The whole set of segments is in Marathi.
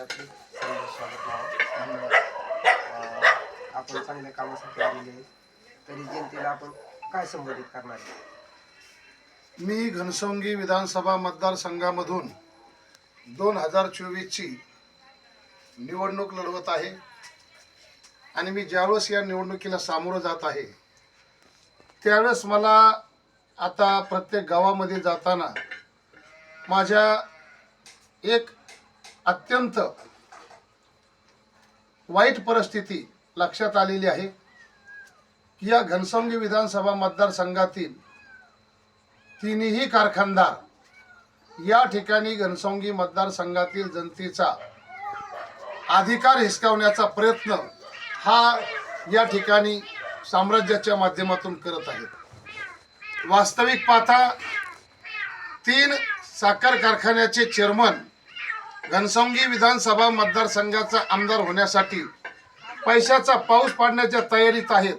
आपले संदेश स्वागत धन्यवाद आपण चांगल्या कामासाठी आलेले आहे. तरी जनतेला आपण काय संबोधित करणार आहे? मी घनसंगी विधानसभा मतदारसंघामधून दोन हजार चोवीसची निवडणूक लढवत आहे आणि मी ज्यावेळेस या निवडणुकीला सामोरं जात आहे त्यावेळेस मला आता प्रत्येक गावामध्ये जाताना माझ्या एक अत्यंत वाईट परिस्थिती लक्षात आलेली आहे की या घनसंगी विधानसभा मतदारसंघातील तिन्ही कारखानदार या ठिकाणी घनसंगी मतदारसंघातील जनतेचा अधिकार हिसकावण्याचा प्रयत्न हा या ठिकाणी साम्राज्याच्या माध्यमातून करत आहेत. वास्तविक पाहता तीन साखर कारखान्याचे चेअरमन घनसंगी विधानसभा मतदारसंघाचा आमदार होण्यासाठी पैशाचा पाऊस पाडण्याच्या तयारीत आहेत.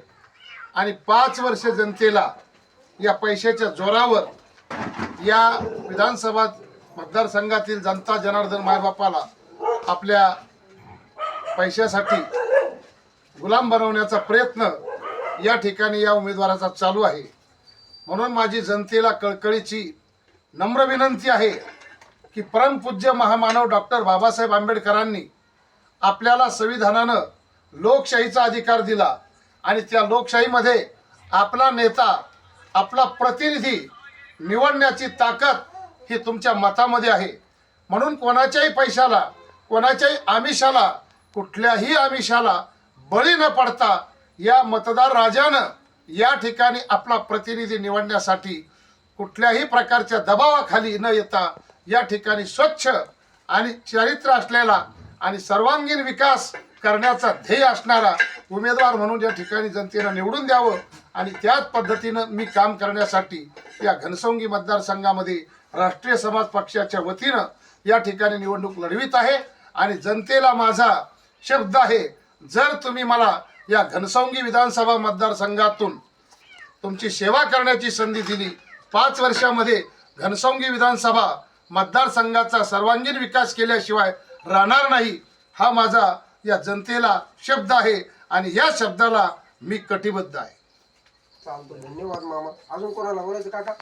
आणि पाच वर्ष जनतेला या पैशाच्या जोरावर या विधानसभा मतदारसंघातील जनता जनार्दन मायबापाला आपल्या पैशासाठी गुलाम बनवण्याचा प्रयत्न या ठिकाणी या उमेदवाराचा चालू आहे. म्हणून माझी जनतेला कळकळीची नम्र विनंती आहे. की परमपूज्य महामानव डॉक्टर बाबासाहेब आंबेडकरांनी आपल्याला संविधानानं लोकशाहीचा अधिकार दिला आणि त्या लोकशाहीमध्ये आपला नेता आपला प्रतिनिधी निवडण्याची ताकद ही तुमच्या मतामध्ये आहे. म्हणून कोणाच्याही पैशाला कोणाच्याही आमिषाला कुठल्याही आमिषाला बळी न पडता या मतदार राजानं या ठिकाणी आपला प्रतिनिधी निवडण्यासाठी कुठल्याही प्रकारच्या दबावाखाली न येता या ठिकाणी स्वच्छ आणि चरित्र असलेला आणि सर्वांगीण विकास करण्याचा ध्येय असणारा उमेदवार म्हणून या ठिकाणी जनतेनं निवडून द्यावं आणि त्याच पद्धतीनं मी काम करण्यासाठी या घनसंगी मतदारसंघामध्ये राष्ट्रीय समाज पक्षाच्या वतीनं या ठिकाणी निवडणूक लढवित आहे आणि जनतेला माझा शब्द आहे जर तुम्ही मला या घनसंगी विधानसभा मतदारसंघातून तुमची सेवा करण्याची संधी दिली पाच वर्षामध्ये घनसंगी विधानसभा मतदारसंघाचा सर्वांगीण विकास केल्याशिवाय राहणार नाही हा माझा या जनतेला शब्द आहे आणि या शब्दाला मी कटिबद्ध आहे. चालतो धन्यवाद मामा. अजून कोणाला बोलायचं काका.